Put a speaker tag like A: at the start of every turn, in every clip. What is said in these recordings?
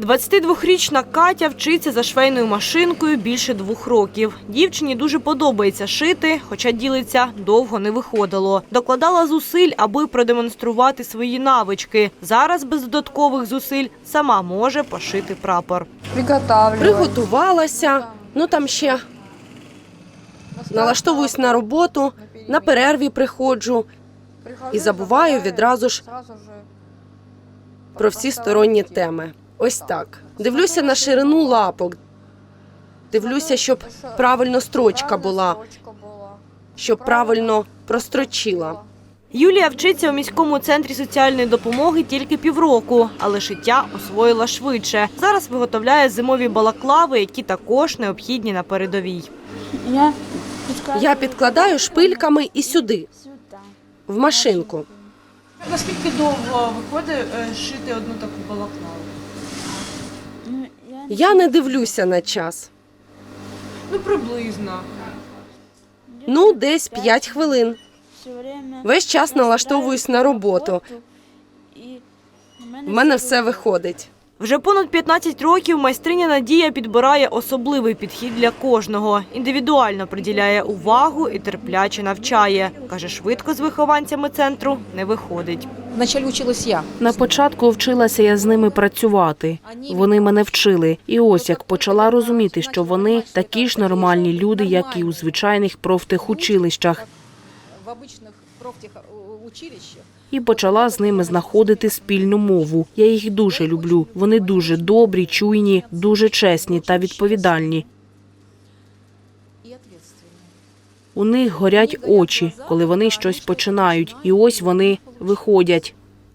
A: 22-річна Катя вчиться за швейною машинкою більше двох років. Дівчині дуже подобається шити, хоча ділиться довго не виходило. Докладала зусиль, аби продемонструвати свої навички. Зараз без додаткових зусиль сама може пошити прапор.
B: Приготувалася, ну там ще налаштовуюсь на роботу, на перерві приходжу і забуваю відразу ж про всі сторонні теми. Ось так. Дивлюся на ширину лапок, дивлюся, щоб правильно строчка була, щоб правильно прострочила.
A: Юлія вчиться у міському центрі соціальної допомоги тільки півроку, але шиття освоїла швидше. Зараз виготовляє зимові балаклави, які також необхідні на передовій.
C: Я,
B: Я підкладаю шпильками і сюди, в машинку.
A: Наскільки довго виходить шити одну таку балаклаву?
B: Я не дивлюся на час.
A: Ну, приблизно.
B: Ну, десь 5 хвилин. Весь час налаштовуюсь на роботу. В мене все виходить.
A: Вже понад 15 років майстриня Надія підбирає особливий підхід для кожного. Індивідуально приділяє увагу і терпляче навчає. Каже, швидко з вихованцями центру не виходить.
D: Вначале училась я.
E: На початку вчилася я з ними працювати. Вони мене вчили. І ось як почала розуміти, що вони такі ж нормальні люди, як і у звичайних профтехучилищах,
D: В обычных профтехучилищах
E: і почала з ними знаходити спільну мову. Я їх дуже люблю. Вони дуже добрі, чуйні, дуже чесні та відповідальні. У них горять очі, коли вони щось починають, і ось вони виходять.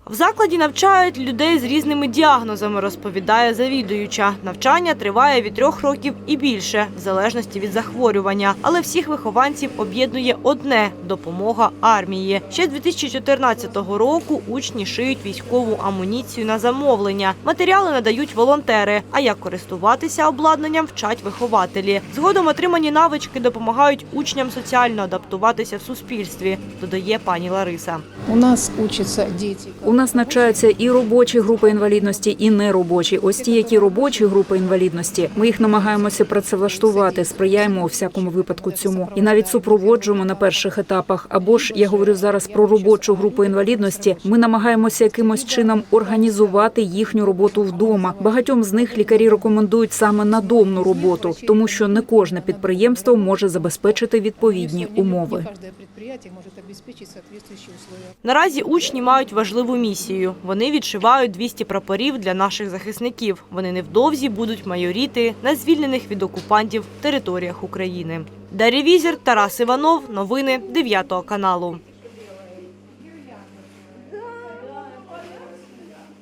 A: В закладі навчають людей з різними діагнозами, розповідає завідуюча. Навчання триває від трьох років і більше, в залежності від захворювання. Але всіх вихованців об'єднує одне допомога армії. Ще з 2014 року учні шиють військову амуніцію на замовлення. Матеріали надають волонтери. А як користуватися обладнанням вчать вихователі. Згодом отримані навички допомагають учням соціально адаптуватися в суспільстві, додає пані Лариса.
D: У нас учатся дети.
F: Нас навчаються і робочі групи інвалідності, і неробочі. Ось ті, які робочі групи інвалідності. Ми їх намагаємося працевлаштувати, сприяємо у всякому випадку цьому. І навіть супроводжуємо на перших етапах. Або ж я говорю зараз про робочу групу інвалідності. Ми намагаємося якимось чином організувати їхню роботу вдома. Багатьом з них лікарі рекомендують саме надомну роботу, тому що не кожне підприємство може забезпечити відповідні умови.
A: Наразі учні мають важливу місію. Вони відшивають 200 прапорів для наших захисників. Вони невдовзі будуть майоріти на звільнених від окупантів територіях України. Дарі Візір, Тарас Іванов. Новини 9 каналу.